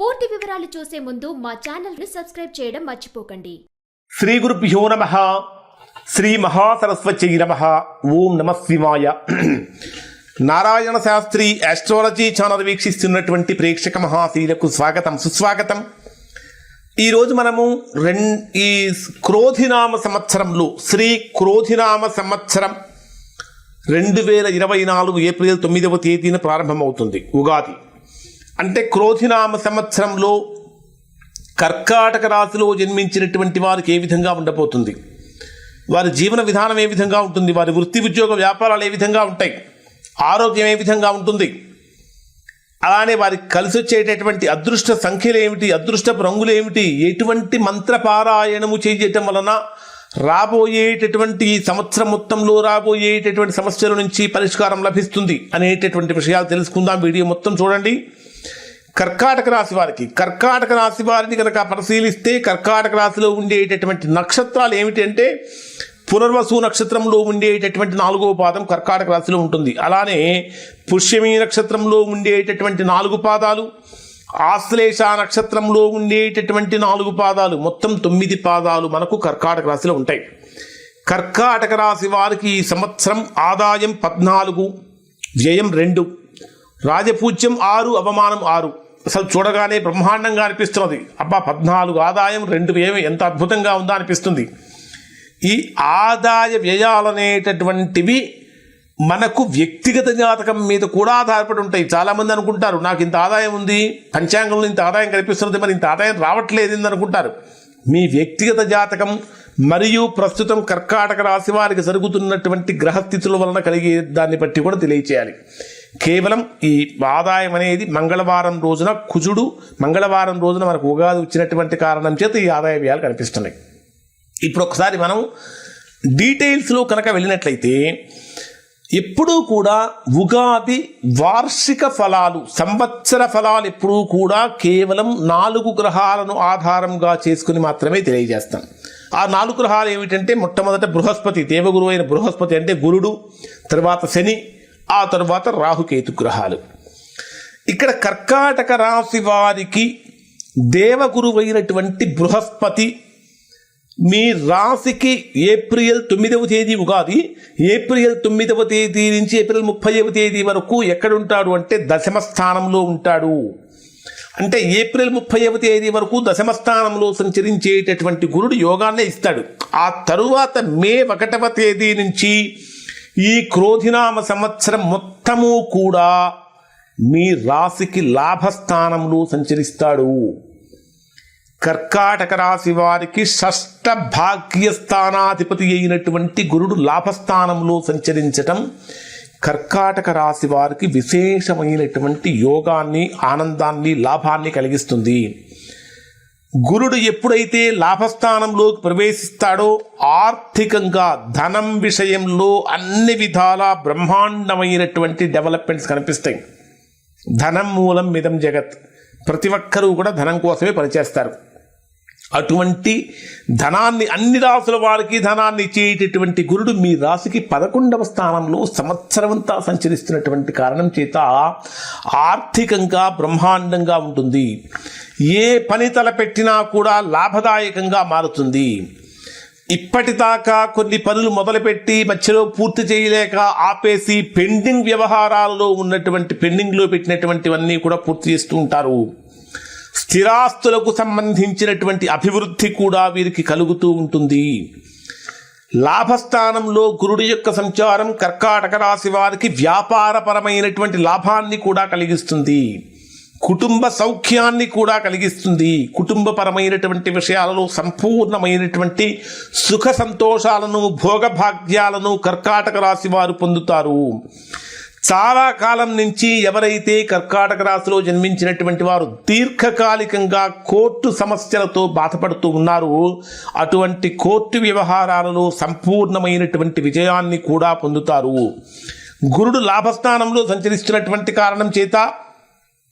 పూర్తి వివరాలు చూసే ముందు మా ఛానల్ని సబ్స్క్రైబ్ చేయడం మర్చిపోకండి. శ్రీ గురుభ్యో నమ. శ్రీ మహాసరస్వతి నమ. ఓం నమ శివాయ. నారాయణ శాస్త్రి ఆస్ట్రాలజీ ఛానల్ వీక్షిస్తున్నటువంటి ప్రేక్షక మహాశీలకు స్వాగతం సుస్వాగతం. ఈరోజు మనము రెం ఈ క్రోధినామ సంవత్సరంలో శ్రీ క్రోధినామ సంవత్సరం రెండు వేల ఇరవై నాలుగు ఏప్రిల్ తొమ్మిదవ తేదీన ప్రారంభమవుతుంది ఉగాది. అంటే క్రోధినామ సంవత్సరంలో కర్కాటక రాశిలో జన్మించినటువంటి వారికి ఏ విధంగా ఉండబోతుంది? వారి జీవన విధానం ఏ విధంగా ఉంటుంది? వారి వృత్తి ఉద్యోగ వ్యాపారాలు ఏ విధంగా ఉంటాయి? ఆరోగ్యం ఏ విధంగా ఉంటుంది? అలానే వారికి కలిసి వచ్చేటటువంటి అదృష్ట సంఖ్యలు ఏమిటి? అదృష్టపు రంగులు ఏమిటి? ఎటువంటి మంత్రపారాయణము చేయటం వలన రాబోయేటటువంటి సంవత్సరం మొత్తంలో రాబోయేటటువంటి సమస్యల నుంచి పరిష్కారం లభిస్తుంది అనేటటువంటి విషయాలు తెలుసుకుందాం. వీడియో మొత్తం చూడండి. కర్కాటక రాశి వారికి కర్కాటక రాశి వారిని కనుక పరిశీలిస్తే కర్కాటక రాశిలో ఉండేటటువంటి నక్షత్రాలు ఏమిటంటే పునర్వసు నక్షత్రంలో ఉండేటటువంటి నాలుగవ పాదం కర్కాటక రాశిలో ఉంటుంది. అలానే పుష్యమి నక్షత్రంలో ఉండేటటువంటి నాలుగు పాదాలు ఆశ్లేష నక్షత్రంలో ఉండేటటువంటి నాలుగు పాదాలు మొత్తం తొమ్మిది పాదాలు మనకు కర్కాటక రాశిలో ఉంటాయి. కర్కాటక రాశి వారికి ఈ సంవత్సరం ఆదాయం పద్నాలుగు వ్యయం రెండు. రాజపూజ్యం ఆరు అవమానం ఆరు. అసలు చూడగానే బ్రహ్మాండంగా అనిపిస్తున్నది. అబ్బా పద్నాలుగు ఆదాయం రెండు వ్యయం ఎంత అద్భుతంగా ఉందా అనిపిస్తుంది. ఈ ఆదాయ వ్యయాలనేటటువంటివి మనకు వ్యక్తిగత జాతకం మీద కూడా ఆధారపడి ఉంటాయి. చాలామంది అనుకుంటారు నాకు ఇంత ఆదాయం ఉంది పంచాంగంలో ఇంత ఆదాయం కనిపిస్తున్నది మరి ఇంత ఆదాయం రావట్లేదు అనుకుంటారు. మీ వ్యక్తిగత జాతకం మరియు ప్రస్తుతం కర్కాటక రాశి వారికి జరుగుతున్నటువంటి గ్రహస్థితుల వలన కలిగే దాన్ని బట్టి కూడా తెలియచేయాలి. కేవలం ఈ ఆదాయం అనేది మంగళవారం రోజున కుజుడు మంగళవారం రోజున మనకు ఉగాది వచ్చినటువంటి కారణం చేత ఈ ఆదాయ వ్యయాలు కనిపిస్తున్నాయి. ఇప్పుడు ఒకసారి మనం డీటెయిల్స్లో కనుక వెళ్ళినట్లయితే ఎప్పుడూ కూడా ఉగాది వార్షిక ఫలాలు సంవత్సర ఫలాలు ఎప్పుడూ కూడా కేవలం నాలుగు గ్రహాలను ఆధారంగా చేసుకుని మాత్రమే తెలియజేస్తాం. ఆ నాలుగు గ్రహాలు ఏమిటంటే మొట్టమొదట బృహస్పతి దేవగురు అయిన బృహస్పతి అంటే గురుడు తర్వాత శని ఆ తర్వాత రాహుకేతు గ్రహాలు. ఇక్కడ కర్కాటక రాశి వారికి దేవగురువైనటువంటి బృహస్పతి మీ రాశికి ఏప్రిల్ తొమ్మిదవ తేదీ ఉగాది ఏప్రిల్ తొమ్మిదవ తేదీ నుంచి ఏప్రిల్ ముప్పైవ తేదీ వరకు ఎక్కడుంటాడు అంటే దశమ స్థానంలో ఉంటాడు. అంటే ఏప్రిల్ ముప్పైవ తేదీ వరకు దశమ స్థానంలో సంచరించేటటువంటి గురుడు యోగాన్నే ఇస్తాడు. ఆ తరువాత మే ఒకటవ తేదీ నుంచి ఈ క్రోధినామ సంవత్సరం మొత్తము కూడా మీ రాశికి లాభస్థానంలో సంచరిస్తాడు. కర్కాటక రాశి వారికి షష్ట భాగ్యస్థానాధిపతి అయినటువంటి గురుడు లాభస్థానంలో సంచరించటం కర్కాటక రాశి వారికి విశేషమైనటువంటి యోగాన్ని ఆనందాన్ని లాభాన్ని కలిగిస్తుంది. గురుడు ఎప్పుడైతే లాభస్థానంలోకి ప్రవేశిస్తాడో ఆర్థికంగా ధనం విషయంలో అన్ని విధాల బ్రహ్మాండమైనటువంటి డెవలప్మెంట్స్ కనిపిస్తాయి. ధనం మూలం మిదం జగత్. ప్రతి ఒక్కరూ కూడా ధనం కోసమే పనిచేస్తారు. అటువంటి ధనాన్ని అన్ని రాసుల వారికి ధనాన్ని ఇచ్చేటటువంటి గురుడు మీ రాశికి పదకొండవ స్థానంలో సంవత్సరమంతా సంచరిస్తున్నటువంటి కారణం చేత ఆర్థికంగా బ్రహ్మాండంగా ఉంటుంది. ఏ పని తలపెట్టినా కూడా లాభదాయకంగా మారుతుంది. ఇప్పటిదాకా కొన్ని పనులు మొదలుపెట్టి మధ్యలో పూర్తి చేయలేక ఆపేసి పెండింగ్ వ్యవహారాలలో ఉన్నటువంటి పెండింగ్లో పెట్టినటువంటివన్నీ కూడా పూర్తి చేస్తూ ఉంటారు. స్థిరాస్తులకు సంబంధించినటువంటి అభివృద్ధి కూడా వీరికి కలుగుతూ ఉంటుంది. లాభస్థానంలో గురుడి యొక్క సంచారం కర్కాటక రాశి వారికి వ్యాపారపరమైనటువంటి లాభాన్ని కూడా కలిగిస్తుంది. కుటుంబ సౌఖ్యాన్ని కూడా కలిగిస్తుంది. కుటుంబపరమైనటువంటి విషయాలలో సంపూర్ణమైనటువంటి సుఖ సంతోషాలను భోగభాగ్యాలను కర్కాటక రాశి వారు పొందుతారు. చాలా కాలం నుంచి ఎవరైతే కర్కాటక రాశిలో జన్మించినటువంటి వారు దీర్ఘకాలికంగా కోర్టు సమస్యలతో బాధపడుతూ ఉన్నారో అటువంటి కోర్టు వ్యవహారాలలో సంపూర్ణమైనటువంటి విజయాన్ని కూడా పొందుతారు. గురుడు లాభస్థానంలో సంచరిస్తున్నటువంటి కారణం చేత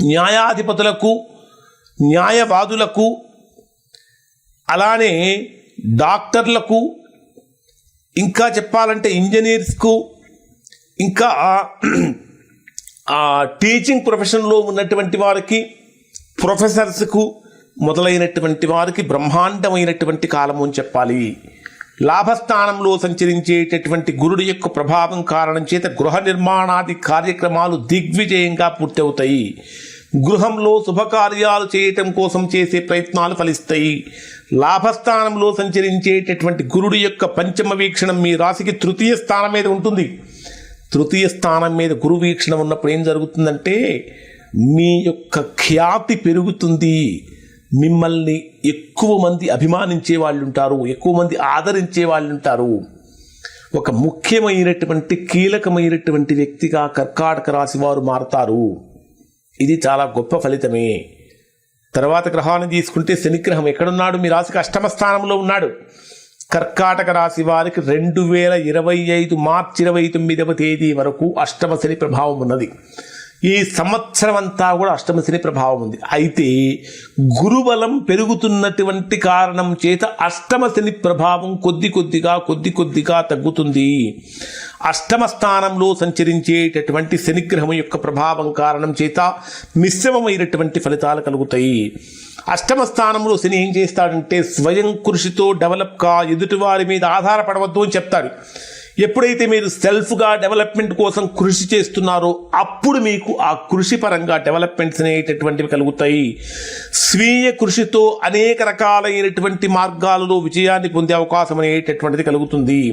న్యాయాధిపతులకు న్యాయవాదులకు అలానే డాక్టర్లకు ఇంకా చెప్పాలంటే ఇంజనీర్స్కు ఇంకా ఆ టీచింగ్ ప్రొఫెషన్లో ఉన్నటువంటి వారికి ప్రొఫెసర్స్కు మొదలైనటువంటి వారికి బ్రహ్మాండమైనటువంటి కాలము అని చెప్పాలి. లాభస్థానంలో సంచరించేటటువంటి గురుడి యొక్క ప్రభావం కారణం చేత గృహ నిర్మాణాది కార్యక్రమాలు దిగ్విజయంగా పూర్తవుతాయి. గృహంలో శుభకార్యాలు చేయటం కోసం చేసే ప్రయత్నాలు ఫలిస్తాయి. లాభస్థానంలో సంచరించేటటువంటి గురుడి యొక్క పంచమ వీక్షణం మీ రాశికి తృతీయ స్థానం మీద ఉంటుంది. తృతీయ స్థానం మీద గురు వీక్షణ ఉన్నప్పుడు ఏం జరుగుతుందంటే మీ యొక్క ఖ్యాతి పెరుగుతుంది. మిమ్మల్ని ఎక్కువ మంది అభిమానించే వాళ్ళు ఉంటారు ఎక్కువ మంది ఆదరించే వాళ్ళు ఉంటారు ఒక ముఖ్యమైనటువంటి కీలకమైనటువంటి వ్యక్తిగా కర్కాటక రాశి వారు మారతారు. ఇది చాలా గొప్ప ఫలితమే. తర్వాత గ్రహాన్ని తీసుకుంటే శనిగ్రహం ఎక్కడున్నాడు? మీ రాశికి అష్టమ స్థానంలో ఉన్నాడు. కర్కాటక రాశి వారికి రెండు వేల ఇరవై ఐదు మార్చి ఇరవై తొమ్మిదవ తేదీ వరకు అష్టమ శని ప్రభావం ఉన్నది. ఈ సంవత్సరం అంతా కూడా అష్టమ శని ప్రభావం ఉంది. అయితే గురుబలం పెరుగుతున్నటువంటి కారణం చేత అష్టమ శని ప్రభావం కొద్ది కొద్దిగా కొద్ది కొద్దిగా తగ్గుతుంది. అష్టమ స్థానంలో సంచరించేటటువంటి శనిగ్రహం యొక్క ప్రభావం కారణం చేత మిశ్రమమైనటువంటి ఫలితాలు కలుగుతాయి. అష్టమ స్థానంలో శని ఏం చేస్తాడంటే స్వయం కృషితో డెవలప్ కా ఎదుటివారి మీద ఆధారపడవద్దు అని చెప్తారు ఎప్పుడైతే మీరు సెల్ఫ్గా డెవలప్మెంట్ కోసం కృషి చేస్తున్నారో అప్పుడు మీకు ఆ కృషి పరంగా డెవలప్మెంట్స్ అనేటటువంటివి కలుగుతాయి. స్వీయ కృషితో అనేక రకాలైనటువంటి మార్గాలలో విజయాన్ని పొందే అవకాశం అనేటటువంటిది కలుగుతుంది.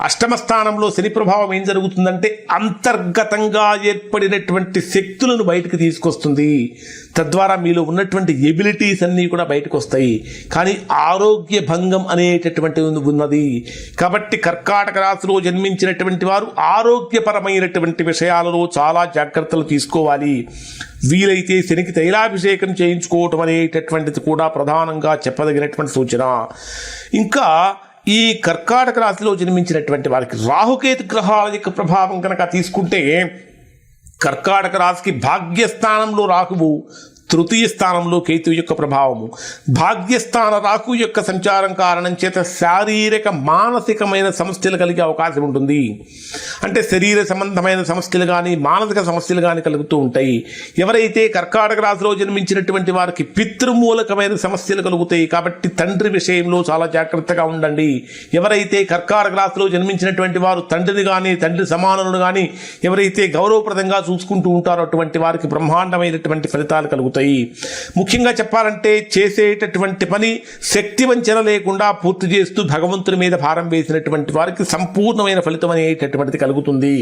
అష్టమ స్థానంలో శని ప్రభావం ఏం జరుగుతుందంటే అంతర్గతంగా ఏర్పడినటువంటి శక్తులను బయటకు తీసుకొస్తుంది. తద్వారా మీలో ఉన్నటువంటి ఎబిలిటీస్ అన్నీ కూడా బయటకు వస్తాయి కానీ ఆరోగ్య భంగం అనేటటువంటి ఉన్నది. కాబట్టి కర్కాటక రాశిలో జన్మించినటువంటి వారు ఆరోగ్యపరమైనటువంటి విషయాలలో చాలా జాగ్రత్తలు తీసుకోవాలి. వీలైతే శనికి తైలాభిషేకం చేయించుకోవటం అనేటటువంటిది కూడా ప్రధానంగా చెప్పదగినటువంటి సూచన. ఇంకా ఈ కర్కాటక రాశిలో జన్మించినటువంటి వారికి రాహుకేతు గ్రహాల యొక్క ప్రభావం కనుక తీసుకుంటే కర్కాటక రాశికి భాగ్యస్థానంలో రాహువు తృతీయ స్థానంలో కేతు యొక్క ప్రభావము. భాగ్యస్థాన రాకు యొక్క సంచారం కారణం చేత శారీరక మానసికమైన సమస్యలు కలిగే అవకాశం ఉంటుంది. అంటే శరీర సంబంధమైన సమస్యలు కానీ మానసిక సమస్యలు కానీ కలుగుతూ ఉంటాయి. ఎవరైతే కర్కాటక రాశిలో జన్మించినటువంటి వారికి పితృమూలకమైన సమస్యలు కలుగుతాయి. కాబట్టి తండ్రి విషయంలో చాలా జాగ్రత్తగా ఉండండి. ఎవరైతే కర్కాటక రాశిలో జన్మించినటువంటి వారు తండ్రిని కానీ తండ్రి సమానులను కానీ ఎవరైతే గౌరవప్రదంగా చూసుకుంటూ ఉంటారో అటువంటి వారికి బ్రహ్మాండమైనటువంటి ఫలితాలు కలుగుతాయి. ముఖ్యంగా చెప్పాలంటే చేసేటటువంటి పని శక్తి వంచన లేకుండా పూర్తి చేస్తూ భగవంతుని మీద భారం వేసినటువంటి వారికి సంపూర్ణమైన ఫలితం అనేటటువంటిది కలుగుతుంది.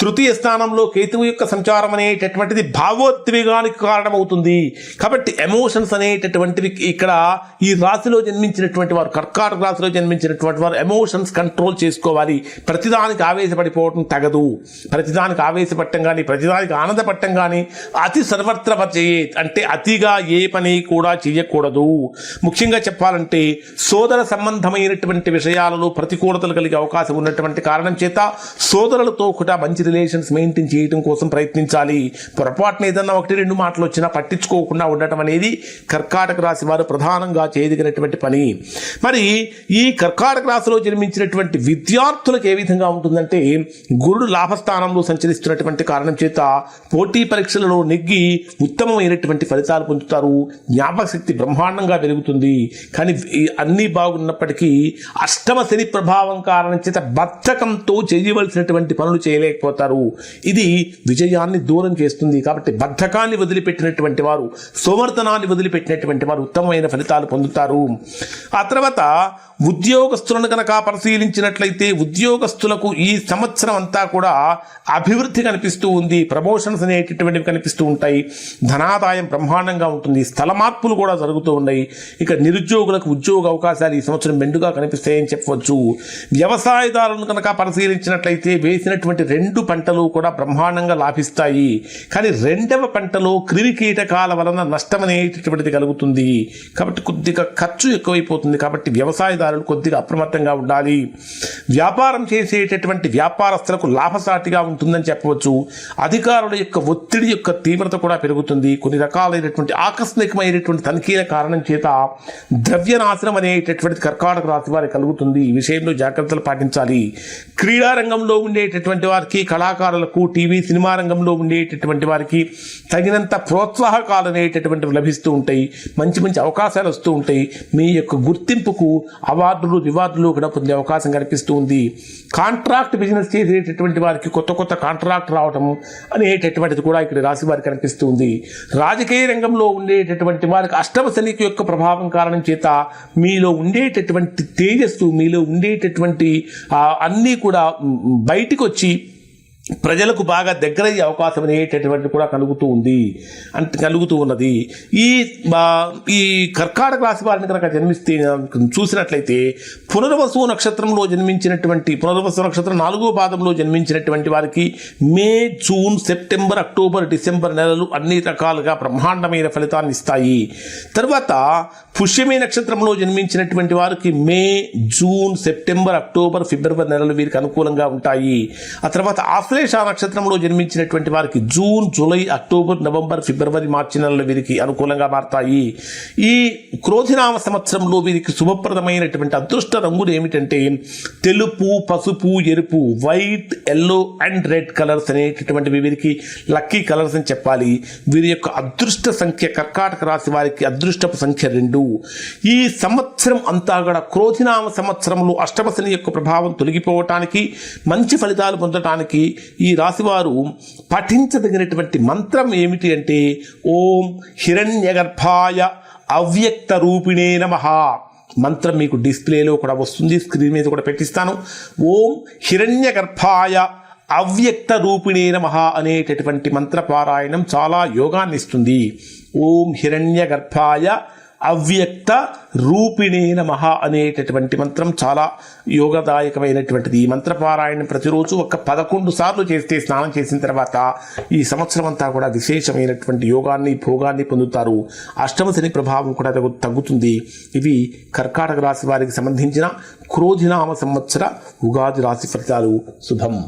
తృతీయ స్థానంలో కేతువు యొక్క సంచారం అనేటటువంటిది భావోద్వేగానికి కారణమవుతుంది. కాబట్టి ఎమోషన్స్ అనేటటువంటివి ఇక్కడ ఈ రాశిలో జన్మించినటువంటి వారు కర్కాటక రాశిలో జన్మించినటువంటి వారు ఎమోషన్స్ కంట్రోల్ చేసుకోవాలి. ప్రతిదానికి ఆవేశపడిపోవడం తగదు. ప్రతిదానికి ఆవేశపడటం కానీ ప్రతిదానికి ఆనందపడటం కానీ అతి సర్వత్ర వర్జయే. అంటే అతిగా ఏ పని కూడా చేయకూడదు. ముఖ్యంగా చెప్పాలంటే సోదర సంబంధమైనటువంటి విషయాలలో ప్రతికూలతలు కలిగే అవకాశం ఉన్నటువంటి కారణం చేత సోదరులతో కూడా మంచి రిలేషన్స్ మెయింటైన్ చేయడం కోసం ప్రయత్నించాలి. పొరపాటున ఏదన్నా ఒకటి రెండు మాటలు వచ్చినా పట్టించుకోకుండా ఉండటం అనేది కర్కాటక రాశి వారు ప్రధానంగా చేయదగినటువంటి పని. మరి ఈ కర్కాటక రాశిలో జన్మించినటువంటి విద్యార్థులకు ఏ విధంగా ఉంటుందంటే గురుడు లాభస్థానంలో సంచరిస్తున్నటువంటి కారణం చేత పోటీ పరీక్షలలో నెగ్గి ఉత్తమమైనటువంటి ఫలితాలు పొందుతారు? జ్ఞాపక శక్తి బ్రహ్మాండంగా పెరుగుతుంది. కానీ అన్నీ బాగున్నప్పటికీ అష్టమ శని ప్రభావం కారణం చేత బద్ధకంతో చేయవలసినటువంటి పనులు చేయలేకపోతారు. ఇది విజయాన్ని దూరం చేస్తుంది. కాబట్టి బద్ధకాన్ని వదిలిపెట్టినటువంటి వారు సోమర్థనాన్ని వదిలిపెట్టినటువంటి వారు ఉత్తమమైన ఫలితాలు పొందుతారు. ఆ తర్వాత ఉద్యోగస్తులను కనుక పరిశీలించినట్లయితే ఉద్యోగస్తులకు ఈ సంవత్సరం అంతా కూడా అభివృద్ధి కనిపిస్తూ ఉంది ప్రమోషన్స్ అనేటటువంటివి కనిపిస్తూ ఉంటాయి ధనాదాయం బ్రహ్మాండంగా ఉంటుంది స్థల మార్పులు కూడా జరుగుతూ ఉన్నాయి. ఇక నిరుద్యోగులకు ఉద్యోగ అవకాశాలు ఈ సంవత్సరం మెండుగా కనిపిస్తాయని చెప్పవచ్చు. వ్యవసాయదారులను కనుక పరిశీలించినట్లయితే వేసినటువంటి రెండు పంటలు కూడా బ్రహ్మాండంగా లాభిస్తాయి. కానీ రెండవ పంటలో క్రిమి కీటకాల వలన నష్టం అనేటటువంటిది కలుగుతుంది. కాబట్టి కొద్దిగా ఖర్చు ఎక్కువైపోతుంది. కాబట్టి వినియోగదారులు కొద్దిగా అప్రమత్తంగా ఉండాలి. వ్యాపారం చేసేటటువంటి వ్యాపారస్తులకు లాభసాటిగా ఉంటుందని చెప్పవచ్చు. అధికారుల యొక్క ఒత్తిడి యొక్క తీవ్రత కూడా పెరుగుతుంది. కొన్ని రకాలైనటువంటి ఆకస్మికమైనటువంటి తనిఖీల కారణం చేత ద్రవ్యనాశనం అనేటటువంటి కర్కాటక రాశి వారికి కలుగుతుంది. ఈ విషయంలో జాగ్రత్తలు పాటించాలి. క్రీడా రంగంలో ఉండేటటువంటి వారికి కళాకారులకు టీవీ సినిమా రంగంలో ఉండేటటువంటి వారికి తగినంత ప్రోత్సాహకాలు అనేటటువంటివి లభిస్తూ ఉంటాయి. మంచి మంచి అవకాశాలు వస్తూ ఉంటాయి. మీ యొక్క గుర్తింపుకు అవార్డులు రివార్డులు కూడా పొందే అవకాశం కనిపిస్తూ ఉంది. కాంట్రాక్ట్ బిజినెస్ చేసేటటువంటి వారికి కొత్త కొత్త కాంట్రాక్ట్ రావటం అనేటటువంటిది కూడా ఇక్కడ రాశి వారికి కనిపిస్తుంది రాజకీయ రంగంలో ఉండేటటువంటి వారికి అష్టమ శనికి యొక్క ప్రభావం కారణం చేత మీలో ఉండేటటువంటి తేజస్సు మీలో ఉండేటటువంటి అన్నీ కూడా మ్, బయటికి వచ్చి ప్రజలకు బాగా దగ్గరయ్యే అవకాశం అనేటటువంటి కూడా కలుగుతూ ఉంది. అంటే కలుగుతూ ఉన్నది. ఈ ఈ కర్కాటక రాశి వారిని కనుక జన్మిస్తే చూసినట్లయితే పునర్వసు నక్షత్రంలో జన్మించినటువంటి పునర్వసు నక్షత్రం నాలుగో పాదంలో జన్మించినటువంటి వారికి May June September October December నెలలు అన్ని రకాలుగా బ్రహ్మాండమైన ఫలితాన్ని ఇస్తాయి. తర్వాత పుష్యమే నక్షత్రంలో జన్మించినటువంటి వారికి May June September October February నెలలు వీరికి అనుకూలంగా ఉంటాయి. ఆ తర్వాత ఆశ్లేష నక్షత్రంలో జన్మించినటువంటి వారికి June July October November February March నెలలు వీరికి అనుకూలంగా మారతాయి. ఈ క్రోధినామ సంవత్సరంలో వీరికి శుభప్రదమైనటువంటి అదృష్ట రంగులు ఏమిటంటే తెలుపు పసుపు ఎరుపు white yellow and red colours అనేటటువంటివి వీరికి లక్కీ కలర్స్ అని చెప్పాలి. వీరి యొక్క అదృష్ట సంఖ్య కర్కాటక రాశి వారికి అదృష్టపు సంఖ్య రెండు. ఈ సంవత్సరం అంతా కూడా క్రోధినామ సంవత్సరంలో అష్టమ శని యొక్క ప్రభావం తొలగిపోవటానికి మంచి ఫలితాలు పొందటానికి ఈ రాశివారు పఠించదగినటువంటి మంత్రం ఏమిటి అంటే ఓం హిరణ్యగర్భాయ అవ్యక్త రూపిణే నమ. మంత్రం మీకు డిస్ప్లేలో కూడా వస్తుంది స్క్రీన్ మీద కూడా పెట్టిస్తాను. ఓం హిరణ్యగర్భాయ అవ్యక్త రూపిణే నమ అనేటటువంటి మంత్రపారాయణం చాలా యోగాన్ని ఇస్తుంది ఓం హిరణ్యగర్భాయ అవ్యక్త రూపిణే నమః అనేటటువంటి మంత్రం చాలా యోగదాయకమైనటువంటిది. ఈ మంత్రపారాయణ ప్రతిరోజు ఒక పదకొండు సార్లు చేస్తే స్నానం చేసిన తర్వాత ఈ సంవత్సరం అంతా కూడా విశేషమైనటువంటి యోగాన్ని భోగాన్ని పొందుతారు. అష్టమ శని ప్రభావం కూడా తగ్గు- తగ్గుతుంది. ఇవి కర్కాటక రాశి వారికి సంబంధించిన క్రోధినామ సంవత్సర ఉగాది రాశి ఫలితాలు. శుభం.